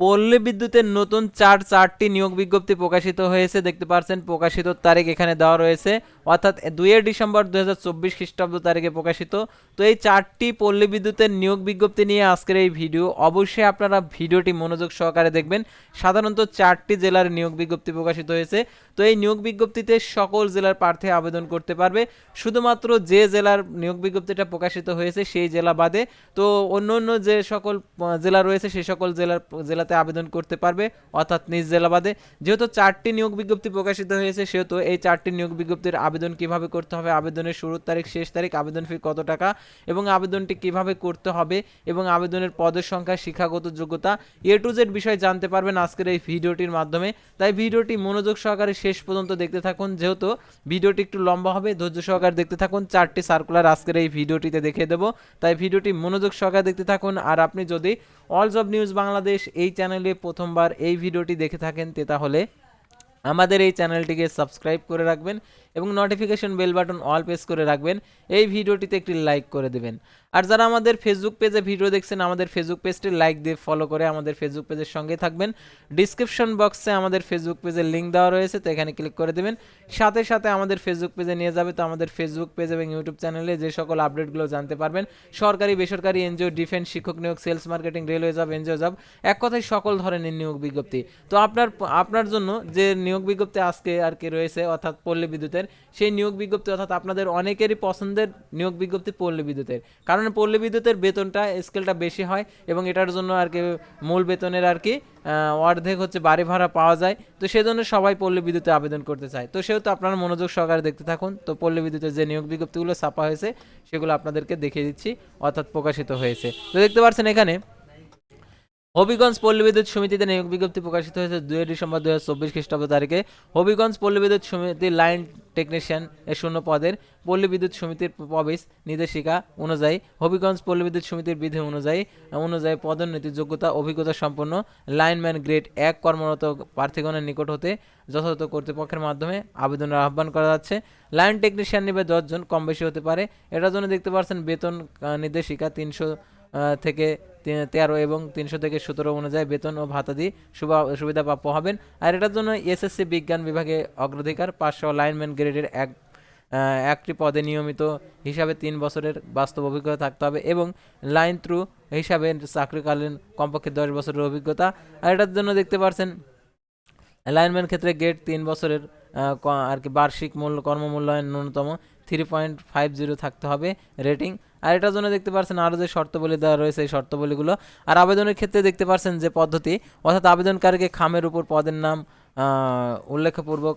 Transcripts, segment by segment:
পল্লী বিদ্যুতের নতুন চার চারটি নিয়োগ বিজ্ঞপ্তি প্রকাশিত হয়েছে। দেখতে পাচ্ছেন, প্রকাশিত তারিখ এখানে দেওয়া রয়েছে। অর্থাৎ দুইয়ে ডিসেম্বর দু হাজার চব্বিশ খ্রিস্টাব্দ তারিখে প্রকাশিত। তো এই চারটি পল্লী বিদ্যুতের নিয়োগ বিজ্ঞপ্তি নিয়ে আজকের এই ভিডিও। অবশ্যই আপনারা ভিডিওটি মনোযোগ সহকারে দেখবেন। সাধারণত চারটি জেলার নিয়োগ বিজ্ঞপ্তি প্রকাশিত হয়েছে। তো এই নিয়োগ বিজ্ঞপ্তিতে সকল জেলার প্রার্থী আবেদন করতে পারবে। শুধুমাত্র যে জেলার নিয়োগ বিজ্ঞপ্তিটা প্রকাশিত হয়েছে, সেই জেলা বাদে। তো অন্য অন্য যে সকল জেলা রয়েছে, সেই সকল জেলার জেলাতে আবেদন করতে পারবে, অর্থাৎ নিজ জেলা বাদে যেহেতু চারটি নিয়োগ বিজ্ঞপ্তি প্রকাশিত হয়েছে, সেহেতু এই চারটি নিয়োগ বিজ্ঞপ্তির আবেদন কীভাবে করতে হবে, আবেদনের শুরুর তারিখ, শেষ তারিখ, আবেদন ফি কত টাকা, এবং আবেদনটি কীভাবে করতে হবে, এবং আবেদনের পদের সংখ্যা, শিক্ষাগত যোগ্যতা, এ টু জেড বিষয় জানতে পারবেন আজকের এই ভিডিওটির মাধ্যমে। তাই ভিডিওটি মনোযোগ সহকারে শেষ পর্যন্ত দেখতে থাকুন, যেহেতু ভিডিওটি একটু লম্বা হবে, ধৈর্য সহকারে দেখতে থাকুন, চারটি সার্কুলার আজকের এই ভিডিওটিতে দেখিয়ে দেবো। তাই ভিডিওটি মনোযোগ সহকারে দেখতে থাকুন, আর আপনি যদি অল অব নিউজ বাংলাদেশ এই চ্যানেলে প্রথমবার এই ভিডিওটি দেখে থাকেন, তে তাহলে আমাদের এই চ্যানেলটিকে সাবস্ক্রাইব করে রাখবেন। এবং notification bell button all press করে রাখবেন। এই ভিডিওটিতে একটি লাইক করে দেবেন। আর যারা আমাদের ফেসবুক পেজে ভিডিও দেখছেন, আমাদের ফেসবুক পেজটি লাইক দিয়ে ফলো করে আমাদের ফেসবুক পেজের সঙ্গে থাকবেন। ডিসক্রিপশন বক্সে আমাদের ফেসবুক পেজের লিঙ্ক দেওয়া রয়েছে, তো এখানে ক্লিক করে দেবেন। সাথে সাথে আমাদের ফেসবুক পেজে নিয়ে যাবে তো আমাদের ফেসবুক পেজ এবং ইউটিউব চ্যানেলে যে সকল আপডেটগুলো জানতে পারবেন। সরকারি, বেসরকারি এনজিও ডিফেন্স শিক্ষক নিয়োগ sales marketing railway job NGO job এক কথায় সকল ধরনের নিয়োগ বিজ্ঞপ্তি। তো আপনার আপনার জন্য যে নিয়োগ বিজ্ঞপ্তি আজকে আর কি রয়েছে, অর্থাৎ পল্লী বিদ্যুতের সেই নিয়োগ বিজ্ঞপ্তি অর্থাৎ আপনাদের অনেকেরই পছন্দের নিয়োগ বিজ্ঞপ্তি পল্লী বিদ্যুতের। কারণ পল্লী বিদ্যুতের বেতনটা, স্কেলটা বেশি হয় এবং এটার জন্য আর কি মূল বেতনের আর কি অর্ধেক হচ্ছে বাড়ি ভাড়া পাওয়া যায়। তো সেজন্য সবাই পল্লী বিদ্যুতে আবেদন করতে চায়। তো সেহেতু আপনারা মনোযোগ সহকারে দেখতে থাকুন। তো পল্লী বিদ্যুতের যে নিয়োগ বিজ্ঞপ্তিগুলো ছাপা হয়েছে, সেগুলো আপনাদেরকে দেখিয়ে দিচ্ছি, অর্থাৎ প্রকাশিত হয়েছে। তো দেখতে পাচ্ছেন এখানে, হবিগঞ্জ পল্লী বিদ্যুৎ সমিতিতে নিয়োগ বিজ্ঞপ্তি প্রকাশিত হয়েছে দুই ডিসেম্বর দু হাজার চব্বিশ খ্রিস্টাব্দ তারিখে। হবিগঞ্জ পল্লী বিদ্যুৎ সমিতি লাইন টেকনিশিয়ান এর শূন্য পদের পল্লী বিদ্যুৎ সমিতির প্রবেশ নির্দেশিকা অনুযায়ী, হবিগঞ্জ পল্লী বিদ্যুৎ সমিতির বিধি অনুযায়ী অনুযায়ী পদোন্নতি, যোগ্যতা, অভিজ্ঞতা সম্পন্ন লাইনম্যান গ্রেড এক কর্মরত প্রার্থীগণের নিকট হতে যথাযথ কর্তৃপক্ষের মাধ্যমে আবেদনের আহ্বান করা যাচ্ছে। লাইন টেকনিশিয়ান নেবে দশজন কম বেশি হতে পারে। এটার জন্য দেখতে পাচ্ছেন বেতন নির্দেশিকা তিনশো থেকে তেরো এবং তিনশো থেকে সতেরো অনুযায়ী বেতন ও ভাতাদি সুবা- সুবিধা প্রাপ্য হবেন। আর এটার জন্য এসএসসি বিজ্ঞান বিভাগে অগ্রাধিকার, পাঁচশো লাইনম্যান গ্রেডের এক একটি পদে নিয়মিত হিসাবে তিন বছরের বাস্তব অভিজ্ঞতা থাকতে হবে এবং লাইন থ্রু হিসাবে চাকরিকালীন কমপক্ষে দশ বছরের অভিজ্ঞতা। আর এটার জন্য দেখতে পাচ্ছেন লাইনম্যান ক্ষেত্রে গেট তিন বছরের আর কি বার্ষিক মূল্য কর্মমূল্যায়ন ন্যূনতম থ্রি পয়েন্ট ফাইভ জিরো থাকতে হবে রেটিং আর এটার জন্য দেখতে পাচ্ছেন আরও যে শর্তাবলী দেওয়া রয়েছে এই শর্তাবলীগুলো। আর আবেদনের ক্ষেত্রে দেখতে পাচ্ছেন যে পদ্ধতি, অর্থাৎ আবেদনকারীকে খামের উপর পদের নাম উল্লেখপূর্বক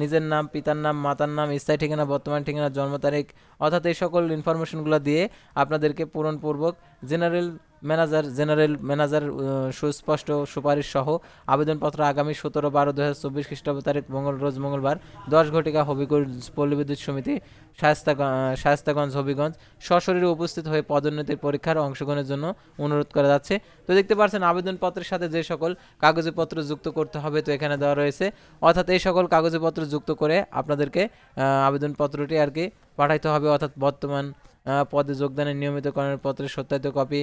নিজের নাম, পিতার নাম, মাতার নাম, স্থায়ী ঠিকানা, বর্তমান ঠিকানা, জন্ম তারিখ, অর্থাৎ এই সকল ইনফরমেশনগুলো দিয়ে আপনাদেরকে পূরণপূর্বক জেনারেল ম্যানেজার জেনারেল ম্যানেজার সুস্পষ্ট সুপারিশ সহ আবেদনপত্র আগামী সতেরো বারো দু হাজার চব্বিশ খ্রিস্টাব্দ তারিখ মঙ্গল, রোজ মঙ্গলবার দশ ঘটিকা হবিগঞ্জ পল্লী বিদ্যুৎ সমিতি শায়স্তাগঞ্জ শায়স্তাগঞ্জ, হবিগঞ্জ সশরীরে উপস্থিত হয়ে পদোন্নতির পরীক্ষার অংশগ্রহণের জন্য অনুরোধ করা যাচ্ছে। তো দেখতে পাচ্ছেন আবেদনপত্রের সাথে যে সকল কাগজপত্র যুক্ত করতে হবে তো এখানে দেওয়া রয়েছে। অর্থাৎ এই সকল কাগজপত্র যুক্ত করে আপনাদেরকে আবেদনপত্রটি আর কি পাঠাইতে হবে। অর্থাৎ বর্তমান পদে যোগদানের নিয়মিতকরণের পত্রের সত্যায়িত কপি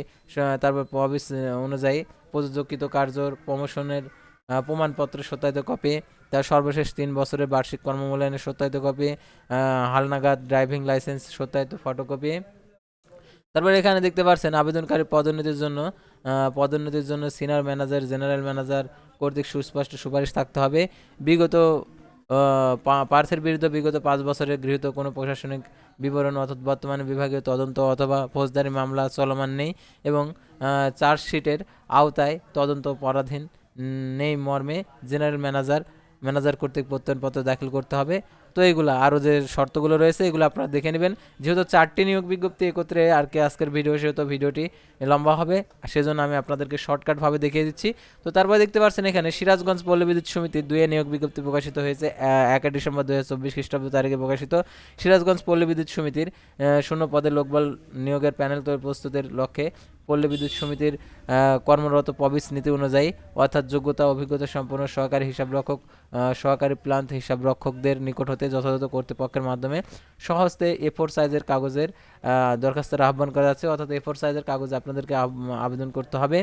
তারপর প্রবিস অনুযায়ী প্রযোজকিত কার্যর প্রমোশনের আহ, প্রমাণপত্রের সত্যায়িত কপি তার সর্বশেষ তিন বছরের বার্ষিক কর্মমূল্যায়নের সত্যায়িত কপি হালনাগাদ ড্রাইভিং লাইসেন্স সত্যায়িত ফটোকপি। তারপরে এখানে দেখতে পাচ্ছেন আবেদনকারী পদোন্নতির জন্য পদোন্নতির জন্য সিনিয়র ম্যানেজার জেনারেল ম্যানেজার কর্তৃক সুস্পষ্ট সুপারিশ থাকতে হবে। বিগত আহ, পা- প্রার্থীর বিরুদ্ধে বিগত পাঁচ বছরে গৃহীত কোনো প্রশাসনিক বিবরণ অথবা বর্তমানে বিভাগীয় তদন্ত অথবা ফৌজদারি মামলা চলমান নেই এবং চার্জশিটের আওতায় তদন্ত পরাধীন নেই মর্মে জেনারেল ম্যানেজার ম্যানেজার কর্তৃক প্রত্যয়নপত্র দাখিল করতে হবে। তো এইগুলো আরও যে শর্তগুলো রয়েছে এগুলো আপনারা দেখে নেবেন। যেহেতু চারটি নিয়োগ বিজ্ঞপ্তি একত্রে আর কি আজকের ভিডিও সেহেতু ভিডিওটি লম্বা হবে সেজন্য আমি আপনাদেরকে শর্টকাটভাবে দেখিয়ে দিচ্ছি। তো তারপরে দেখতে পাচ্ছেন এখানে সিরাজগঞ্জ পল্লী বিদ্যুৎ সমিতির দুয়ে নিয়োগ বিজ্ঞপ্তি প্রকাশিত হয়েছে আহ, একে ডিসেম্বর দু হাজার চব্বিশ খ্রিস্টাব্দ তারিখে প্রকাশিত। সিরাজগঞ্জ পল্লী বিদ্যুৎ সমিতির শূন্য পদে লোকবল নিয়োগের প্যানেল তৈরি প্রস্তুতের লক্ষ্যে পল্লী বিদ্যুৎ সমিতির কর্মরত প্রবিস নীতি অনুযায়ী অর্থাৎ যোগ্যতা, অভিজ্ঞতা সম্পন্ন সহকারী হিসাবরক্ষক সহকারী প্লান্ট হিসাবরক্ষকদের নিকট হতে যথাযথ কর্তৃপক্ষের মাধ্যমে সহজতে এ ফোর সাইজের কাগজের দরখাস্তের আহ্বান করা যাচ্ছে। অর্থাৎ এ ফোর সাইজের কাগজ আপনাদেরকে আবেদন করতে হবে।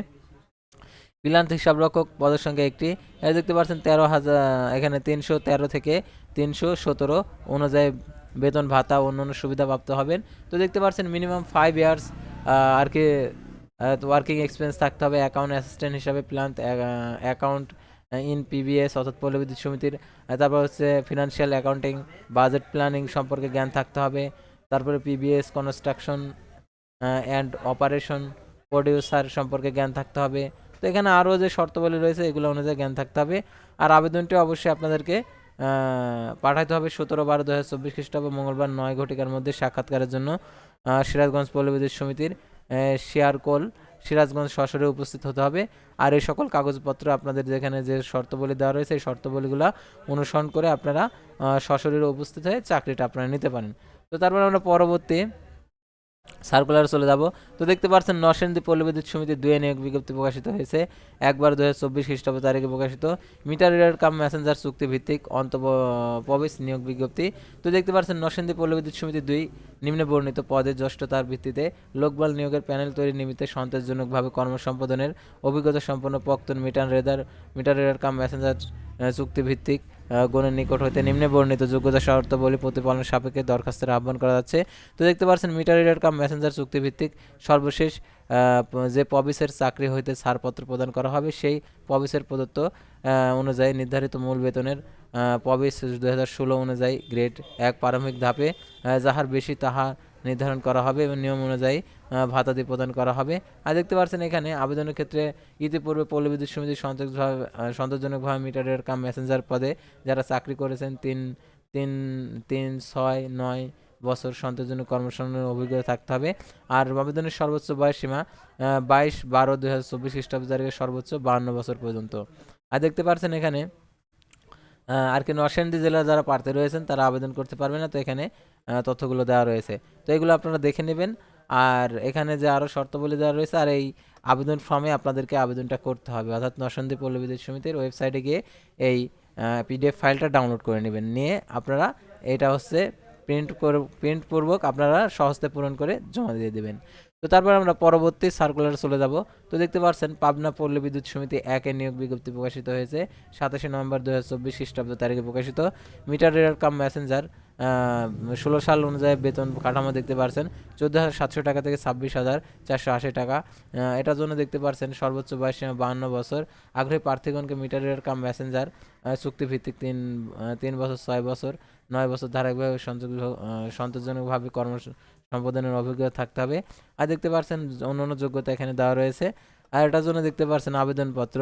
বিলান্ত হিসাবরক্ষক পদের সঙ্গে একটি দেখতে পাচ্ছেন, তেরো হাজার, এখানে তিনশো তেরো থেকে তিনশো সতেরো অনুযায়ী বেতন ভাতা, অন্যান্য সুবিধা প্রাপ্ত হবেন। তো দেখতে পাচ্ছেন মিনিমাম ফাইভ ইয়ার্স আর কি ওয়ার্কিং এক্সপিরিয়েন্স থাকতে হবে অ্যাকাউন্ট অ্যাসিস্ট্যান্ট হিসাবে প্ল্যান অ্যাকাউন্ট ইন পিবিএস অর্থাৎ পল্লী বিদ্যুৎ সমিতির তারপর হচ্ছে ফিনান্সিয়াল অ্যাকাউন্টিং বাজেট প্ল্যানিং সম্পর্কে জ্ঞান থাকতে হবে, তারপরে PBS construction and operation producer সম্পর্কে জ্ঞান থাকতে হবে, তো এখানে আরও যে শর্তাবলী রয়েছে, এগুলো অনুযায়ী জ্ঞান থাকতে হবে, আর আবেদনটি অবশ্যই আপনাদেরকে পাঠাতে হবে সতেরো বারো দু হাজার চব্বিশ খ্রিস্টাব্দ মঙ্গলবার নয় ঘটিকার মধ্যে সাক্ষাৎকারের জন্য সিরাজগঞ্জ পল্লী বিদ্যুৎ সমিতির শেয়ারকোল সিরাজগঞ্জ সশরে উপস্থিত হতে হবে। আর এই সকল কাগজপত্র আপনাদের যেখানে যে শর্তবলী দেওয়া রয়েছে এই শর্তবলীগুলো অনুসরণ করে আপনারা সশরীরে উপস্থিত হয়ে চাকরিটা আপনারা নিতে পারেন। তো তারপর আমরা পরবর্তী সার্কুলার চলে যাব। তো দেখতে পাচ্ছেন নরসেন্দি পল্লী বিদ্যুৎ সমিতির দুয়ে নিয়োগ বিজ্ঞপ্তি প্রকাশিত হয়েছে। একবার দু হাজার চব্বিশ খ্রিস্টাব্দ তারিখে প্রকাশিত। মিটার রিডার কাম মেসেঞ্জার চুক্তি ভিত্তিক অন্তঃপ্রবেশ নিয়োগ বিজ্ঞপ্তি। তো দেখতে পাচ্ছেন নরসেন্দি পল্লী বিদ্যুৎ সমিতির দুই নিম্নে বর্ণিত পদে জ্যেষ্ঠতার ভিত্তিতে লোকবল নিয়োগের প্যানেল তৈরি নিমিত্তে সন্তোষজনকভাবে কর্মসম্পাদনের অভিজ্ঞতা সম্পন্ন প্রাক্তন meter reader, meter reader cum messenger চুক্তি ভিত্তিক গণের নিকট হইতে নিম্নে বর্ণিত যোগ্যতা শর্তাবলী প্রতিপালনের সাপেক্ষে দরখাস্তের আহ্বান করা যাচ্ছে। তো দেখতে পাচ্ছেন মিটার রিডার কাম মেসেঞ্জার চুক্তিভিত্তিক সর্বশেষ যে পবিসের চাকরি হইতে ছাড়পত্র প্রদান করা হবে, সেই পবিসের প্রদত্ত অনুযায়ী নির্ধারিত মূল বেতনের পবিস দু হাজার ষোলো অনুযায়ী গ্রেড এক প্রারম্ভিক ধাপে যাহার বেশি তাহা নির্ধারণ করা হবে এবং নিয়ম অনুযায়ী ভাতাদি প্রদান করা হবে। আর দেখতে পাচ্ছেন এখানে আবেদনের ক্ষেত্রে ইতিপূর্বে পল্লী বিদ্যুৎ সমিতির সন্তোষভাবে সন্তোষজনকভাবে মিটারের কাম মেসেঞ্জার পদে যারা চাকরি করেছেন, তিন তিন তিন, ছয়, নয় বছর সন্তোষজনক কর্মসংস্থানের অভিজ্ঞতা থাকতে হবে। আর আবেদনের সর্বোচ্চ বয়স সীমা বাইশ বারো দুই হাজার চব্বিশ খ্রিস্টাব্দ তারিখে সর্বোচ্চ বাহান্ন বছর পর্যন্ত। আর দেখতে পাচ্ছেন এখানে আর কি নরসিংদী জেলার যারা প্রার্থী রয়েছেন, তারা আবেদন করতে পারবে না। তো এখানে তথ্যগুলো দেওয়া রয়েছে। তো এগুলো আপনারা দেখে নেবেন। আর এখানে যে আরও শর্তাবলী দেওয়া রয়েছে, আর এই আবেদন ফর্মে আপনাদেরকে আবেদনটা করতে হবে। অর্থাৎ নরসিংদী পল্লী বিদ্যুৎ সমিতির ওয়েবসাইটে গিয়ে এই পিডিএফ ফাইলটা ডাউনলোড করে নেবেন। নিয়ে আপনারা এটা হচ্ছে প্রিন্ট করে প্রিন্ট আপনারা সহজতে পূরণ করে জমা দিয়ে দেবেন। তো তারপর আমরা পরবর্তী সার্কুলারে চলে যাব। তো দেখতে পাচ্ছেন, পাবনা পল্লী বিদ্যুৎ সমিতি একের নিয়োগ বিজ্ঞপ্তি প্রকাশিত হয়েছে। সাতাশে নভেম্বর দু হাজার চব্বিশ খ্রিস্টাব্দ তারিখে প্রকাশিত। মিটার রিডার কাম মেসেঞ্জার ষোলো সাল অনুযায়ী বেতন কাঠামো দেখতে পারছেন চোদ্দ হাজার সাতশো টাকা থেকে ছাব্বিশ হাজার চারশো আশি টাকা। এটার জন্য দেখতে পারছেন সর্বোচ্চ বয়স বাহান্ন বছর। আগ্রহী প্রার্থীগণকে মিটার রিডার কাম মেসেঞ্জার চুক্তিভিত্তিক তিন তিন বছর, ছয় বছর, নয় বছর ধারাবাহিকভাবে সন্তোষ সন্তোষজনকভাবে কর্ম সম্পাদনের অভিজ্ঞতা থাকতে হবে। আর দেখতে পাচ্ছেন অন্যান্য যোগ্যতা এখানে দেওয়া রয়েছে। আর এটার জন্য দেখতে পাচ্ছেন আবেদনপত্র।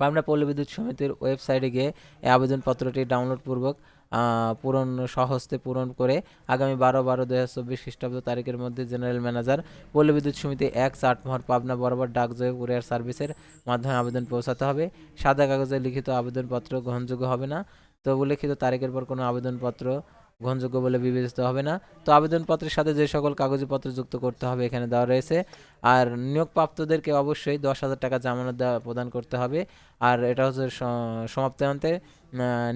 পাবনা পল্লী বিদ্যুৎ সমিতির ওয়েবসাইটে গিয়ে এই আবেদনপত্রটি ডাউনলোড পূর্বক আহ, পূরণ সহজতে পূরণ করে আগামী বারো বারো দু হাজার চব্বিশ খ্রিস্টাব্দ তারিখের মধ্যে জেনারেল ম্যানেজার পল্লী বিদ্যুৎ সমিতি এক চাটমোহর পাবনা বরাবর ডাকযোগে কুরিয়ার সার্ভিসের মাধ্যমে আবেদন পৌঁছাতে হবে। সাদা কাগজে লিখিত আবেদনপত্র গ্রহণযোগ্য হবে না। তো উল্লেখিত তারিখের পর কোনো আবেদনপত্র গ্রহণযোগ্য বলে বিবেচিত হবে না। তো আবেদনপত্রের সাথে যে সকল কাগজপত্র যুক্ত করতে হবে এখানে দেওয়া রয়েছে। আর নিয়োগপ্রাপ্তদেরকে অবশ্যই দশ হাজার টাকা জামানত প্রদান করতে হবে। আর এটা হচ্ছে সমাপ্তান্তে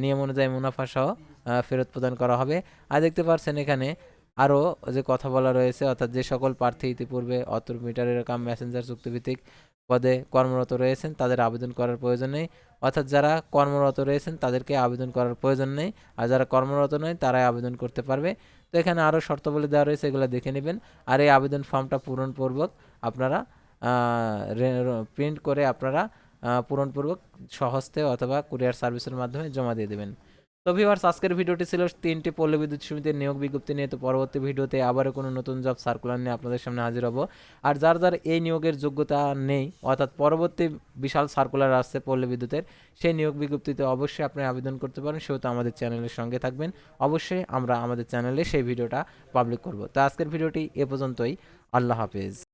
নিয়ম অনুযায়ী মুনাফা সহ ফেরত প্রদান করা হবে। আর দেখতে পাচ্ছেন এখানে আরও যে কথা বলা রয়েছে, অর্থাৎ যে সকল প্রার্থী ইতিপূর্বে অতর মিটারের কাম মেসেঞ্জার, চুক্তিভিত্তিক পদে কর্মরত রয়েছেন, তাদের আবেদন করার প্রয়োজন নেই। অর্থাৎ যারা কর্মরত রয়েছেন, তাদেরকে আবেদন করার প্রয়োজন নেই। আর যারা কর্মরত নয়, তারাই আবেদন করতে পারবে। তো এখানে আরও শর্তাবলী দেওয়া রয়েছে, এগুলো দেখে নেবেন। আর এই আবেদন ফর্মটা পূরণপূর্বক আপনারা প্রিন্ট করে আপনারা পূরণপূর্বক সহজতে অথবা কুরিয়ার সার্ভিসের মাধ্যমে জমা দিয়ে দেবেন। তো ভিউয়ার্স, আজকের ভিডিওটি ছিল তিনটি পল্লী বিদ্যুৎ সমিতির নিয়োগ বিজ্ঞপ্তি নিয়ে। তো পরবর্তী ভিডিওতে আবারও কোনো নতুন জব সার্কুলার নিয়ে আপনাদের সামনে হাজির হব। আর যার যার এই নিয়োগের যোগ্যতা নেই, অর্থাৎ পরবর্তী বিশাল সার্কুলার আসছে পল্লী বিদ্যুতের, সেই নিয়োগ বিজ্ঞপ্তিতে অবশ্যই আপনি আবেদন করতে পারেন। সেহেতু আমাদের চ্যানেলের সঙ্গে থাকবেন। অবশ্যই আমরা আমাদের চ্যানেলে সেই ভিডিওটা পাবলিক করব। তো আজকের ভিডিওটি এ পর্যন্তই। আল্লাহ হাফেজ।